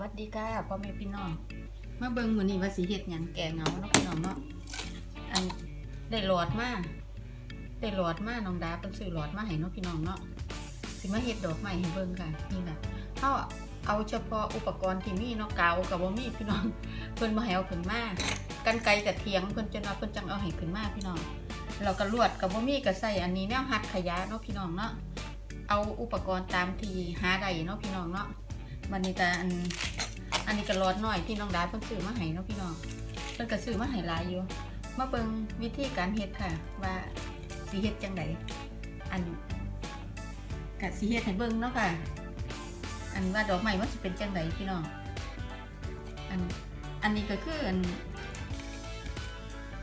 วัสดีค่ะพ่อแม่พี่น้องมาเบิ่งมื้อนี้ว่าสิเฮ็ดหยังแกงเหงาเนาะพี่น้องเนาะอันได้หลอดมาได้หลอดมาน้องดาเพิ่นซื้อหลอดมาให้เนาะพี่น้องเนาะสิมาเฮ็ดดอกไม้ให้เบิ่งค่ะนี่แหละเฮาเอาเฉพาะอุปกรณ์ที่มีเนาะกาวก็บ่มีพี่น้องเพิ่นบ่ให้เอาขึ้นมากันไกรกับเถียงเพิ่นจนว่าเพิ่นจังเอาให้ขึ้นมาพี่น้องแล้วก็ลวดก็บ่มีก็ใส่อันนี้แนวหัดขยะเนาะพี่น้องเนาะเอาอุปกรณ์ตามที่หาได้เนาะพี่น้องเนาะ มันนี่แต่อันอันนี้ก็รอดหน่อยที่น้องดาเพิ่นซื้อมาให้เนาะพี่น้องเพิ่นก็ซื้อมาให้หลายอยู่มาเบิ่งวิธีการเฮ็ดค่ะ ว่าสิเฮ็ดจังไดอันก็สิเฮ็ดให้เบิ่งเนาะค่ะ อันว่าดอกไม้มันสิเป็นจังไดพี่น้องอันอันนี้ก็คืออัน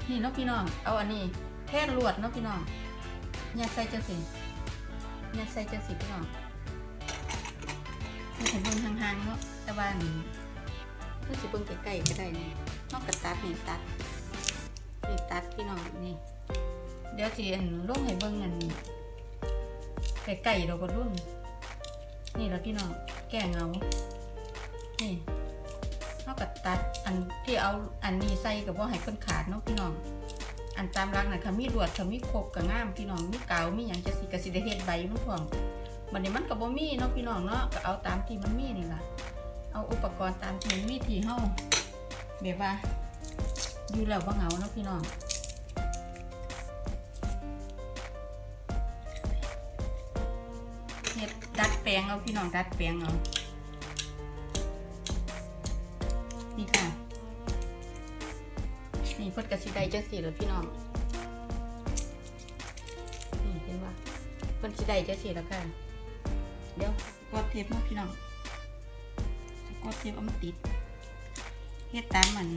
นี่เนาะพี่น้อง เอาอันนี้แท่นลวดเนาะพี่น้องยัดใส่จังสิยัดใส่จังสิพี่น้อง มีถึงเบิ่งห่างๆเนาะแต่ว่านี่เพื่อสิเบิ่งใกล้ๆก็ได้นี่นอกกับตัดนี่ตัดนี่ตัดพี่น้องนี่ เดี๋ยวสิอันลงให้เบิ่งอันใกล้ๆเราก็รุ่นนี่แล้วพี่น้องแก้เงานี่นอกกับตัดอันที่เอาอันนี้ใส่กับว่าให้เพิ่นขาดเนาะพี่น้องอันตามรักนะค่ะมีลวดค่ะมีครบกับง่ามพี่น้องมีเกามีหยังจะสิกะสิได้เฮ็ดใบมันพร้อม บัดนี้มันก็บ่มีเนาะพี่น้องเนาะก็เอาตามที่มันมีนี่ล่ะ เอาอุปกรณ์ตามที่มันมีที่เฮาแบบว่าอยู่แล้วบ่เหงาเนาะพี่น้องเฮ็ดดัดแปลงเอาพี่น้องดัดแปลงเอานี่ค่ะนี่เพิ่นก็สิได้จังซี่ล้วพี่น้องนี่เห็นว่าเพิ่นสิได้จังซี่แล้วค่ะ เดี๋ยวกดเทปมาพี่น้องกดเทปเอามาติดเฮ็ดตามมัน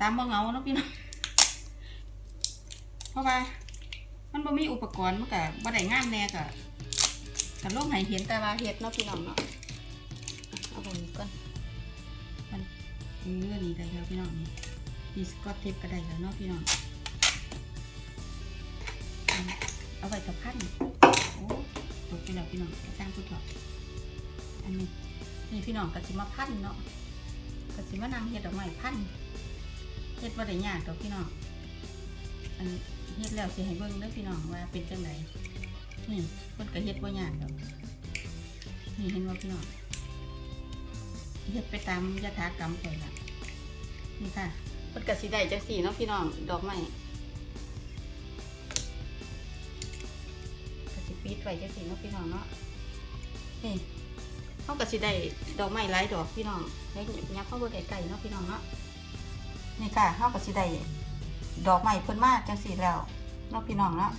ตามบ่เงาเนาะพี่น้องเพราะว่ามันบ่มีอุปกรณ์มันก็บ่ได้งามแน่ก็ก็ลงให้เห็นแต่ว่าเฮ็ดเนาะพี่น้องเนาะเอาตรงนี้ก่อนมันเออนี่ได้แล้วพี่น้องนี่นี่สกอตเทปก็ได้แล้วเนาะพี่น้องเอาไว้กับพันโอ้ พี่น้องกระสร้างผู้ถอดอันนี้นี่พี่น้องกระสิมาพันเนาะกระสิมานางเฮ็ดดอกไม้พันเฮ็ดว่าได้ยากดอกพี่น้องอันเฮ็ดแล้วสิให้เบิ่งเด้อพี่น้องว่าเป็นจังไดนี่เพิ่นก็เฮ็ดบ่ยากดอกนี่เห็นว่าพี่น้องเฮ็ดไปตามยถากรรมไปล่ะนี่ค่ะเพิ่นก็สิได้จังซี่เนาะพี่น้องดอกไม้ ไว้จังซี่เนาะพี่น้องเนาะนี่เฮาก็สิได้ดอกไม้หลายดอกพี่น้องให้ยับเข้าไปไกลๆเนาะพี่น้องเนาะนี่ค่ะเฮาก็สิได้ดอกไม้เพิ่นมาจังซี่แล้วเนาะพี่น้องเนาะ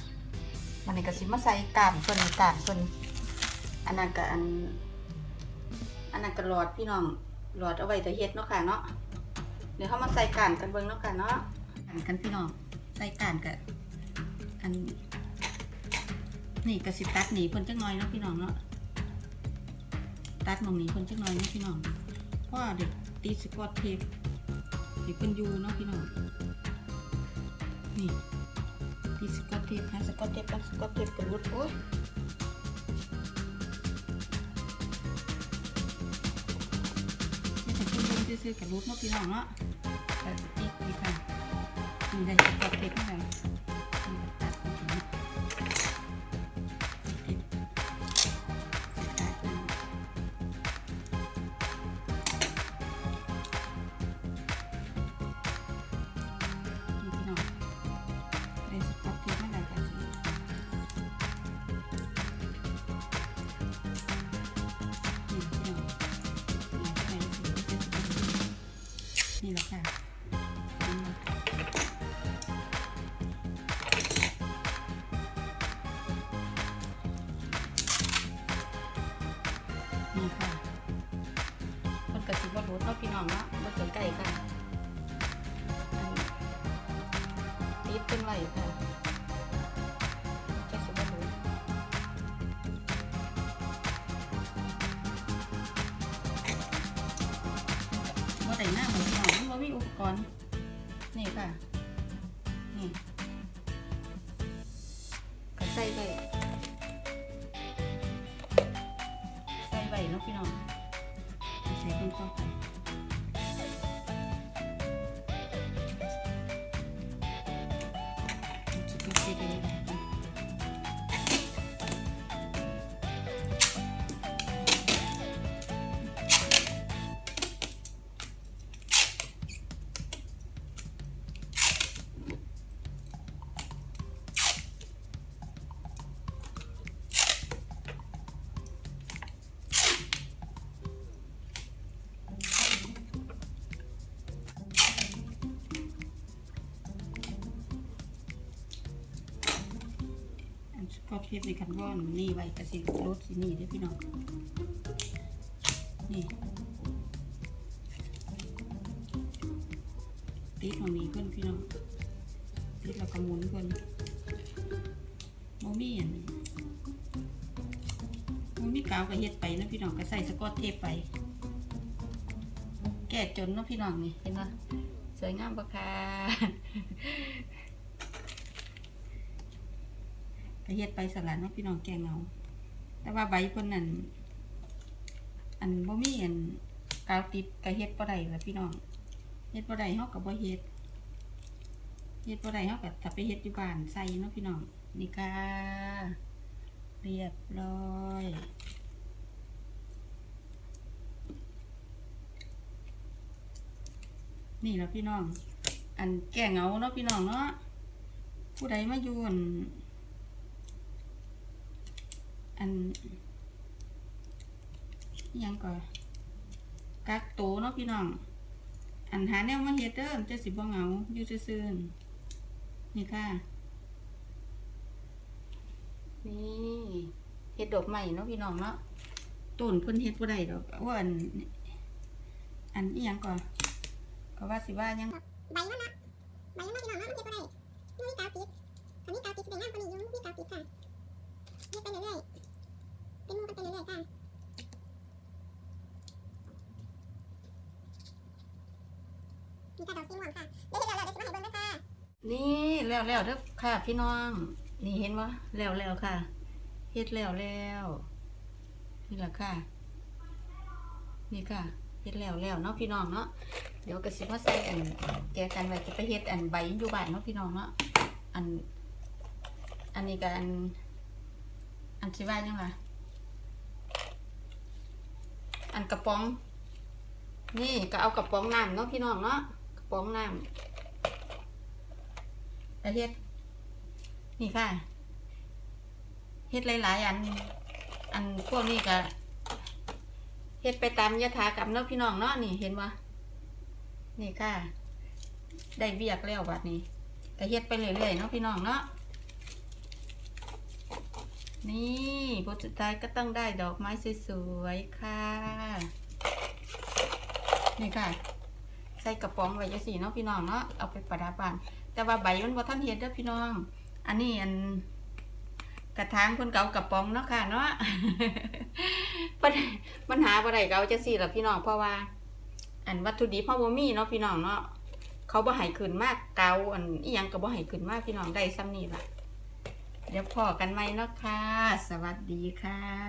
มันนี่ก็สิมาใส่กาบเพิ่นกาบเพิ่นอันนั้นก็อันอันนั้นก็หลอดพี่น้องหลอดเอาไว้แต่เฮ็ดเนาะค่ะเนาะเดี๋ยวเฮามาใส่กานกันเบิ่งเนาะค่ะเนาะกานกันพี่น้องใส่กานกับอัน นี่กระสิตัดหนีเพิ่นจักหน่อยเนาะพี่น้องเนาะตัดมองหนีเพิ่นจักหน่อยเนาะพี่น้องเพราะเด็กตีสกอตเทปเด็กเพิ่นอยู่เนาะพี่น้องนี่ตีสกอตเทปหาสกอตเทปกัสกอตเทปกระลุดโอ้ยนี่เพิ่นเบิ่งซื่อกระลุดเนาะพี่น้องเนาะแต่นี่นี่ค่ะนี่ได้สกอตเทปมาแล้ว น้องเนาะมาเกินไก่ค่ะติดเป็นไรค่ะจะสิบรู้ว่าแต่หน้าเหมือนหอนว่ามีอุปกรณ์นี่ค่ะ นี่ก็ใส่ไปใส่ไปเนาะพี่น้อง ฮ็ดในคันว่อนนี่ไว้กระสิรสสินี่ด้อพี่น้องนี่ติดของนี้เพิ่นพี่น้องติดแล้วก็หมุนเพิ่นโมมี่อันนี้โมมี่กาวก็เฮ็ดไปนะพี่น้องก็ใส่สกอตเทปไป แก้จนนะพี่น้องนี่เห็นไหมสวยงามปะคะ ก็เฮ็ดไปสลัดเนาะพี่น้องแกงเงาแต่ว่าใบเพิ่นนั่นอันบ่มีอันกาวติดก็เฮ็ดบ่ได้ล่ะพี่น้องเฮ็ดบ่ได้เฮาก็บ่เฮ็ดเฮ็ดบ่ได้เฮาก็ถ้าไปเฮ็ดอยู่บ้านใส่เนาะพี่น้องนี่ค่ะเรียบร้อยนี่แล้วพี่น้อง อันแก้เงาเนาะพี่น้องเนาะผู้ใดมาอยู่ อันอันอิหยังก่อนกักโตวเนาะพี่น้อง อันหาแนวมาเฮ็ดเด้อจะสิบ่เหงาอยู่ซื่อๆนี่ค่ะ นี่เฮ็ดดอกใหม่เนาะพี่น้องเนาะต้นเพิ่นเฮ็ดบ่ได้ดอกว่าอัน อันอีหยังก่อนก็ว่าสิว่าหยังใบมันนะใบมันนะพี่น้องนะมันเก็บบ่ได้มันมีกาวติดถ้ามีกาวติดสิเป็นงามกว่านี้อยู่มีกาวติดค่ะเฮ็ดไปเรื่อยๆเป็นหมูกันไปเรื่อยๆจ้ามีกระดอกสีม่วงค่ะเดี๋ยวเดี๋ยวเดี๋ยวเดี๋ยวสิมาให้เบิ่งนะคะนี่แล้วแล้วเด้อค่ะ พี่น้อง นี่เห็นบ่แล้วแล้วค่ะเฮ็ดแล้วแล้วนี่แหละค่ะ นี่ค่ะเฮ็ดแล้วแล้วเนาะพี่น้องเนาะเดี๋ยวก็สิมาใส่อันแกะกันไว้จะไปเฮ็ดอันใบอยู่บ้านเนาะพี่น้องเนาะอัน อันนี้ก็อันอันสิว่ายังล่ะ อันกระป๋อง นี่ก็เอากระป๋องน้ำเนาะพี่น้องเนาะกระป๋องน้ำประเทศนี่ค่ะเฮ็ดหลายๆอัน อันพวกนี้ก็เฮ็ดไปตามยถากรรมเนาะพี่น้องเนาะนี่เห็นบ่นี่ค่ะ ได้เบียกแล้วบัดนี้ก็เฮ็ดไปเรื่อยๆเนาะพี่น้องเนาะ นี่ผลสุดท้ายก็ต้องได้ดอกไม้สวยๆค่ะ นี่ค่ะ ใส่กระป๋องไว้จังซี่เนาะพี่น้องเนาะเอาไปประดับบ้าน แต่ว่าใบมันบ่ทันเฮ็ดเด้อพี่น้อง อันนี้อันกระถางเพิ่นเก่ากระป๋องเนาะค่ะเนาะปัญหาบ่ได้เก่าจังซี่ล่ะพี่น้องเพราะว่า อันวัตถุดิบเฮาบ่มีเนาะพี่น้องเนาะเขาบ่ให้ขึ้นมากเก่าอันอีหยังก็บ่ให้ขึ้นมากพี่น้องได้ซ้ำนี่ละ เดี๋ยวพอกันไหมเนาะค่ะ สวัสดีค่ะ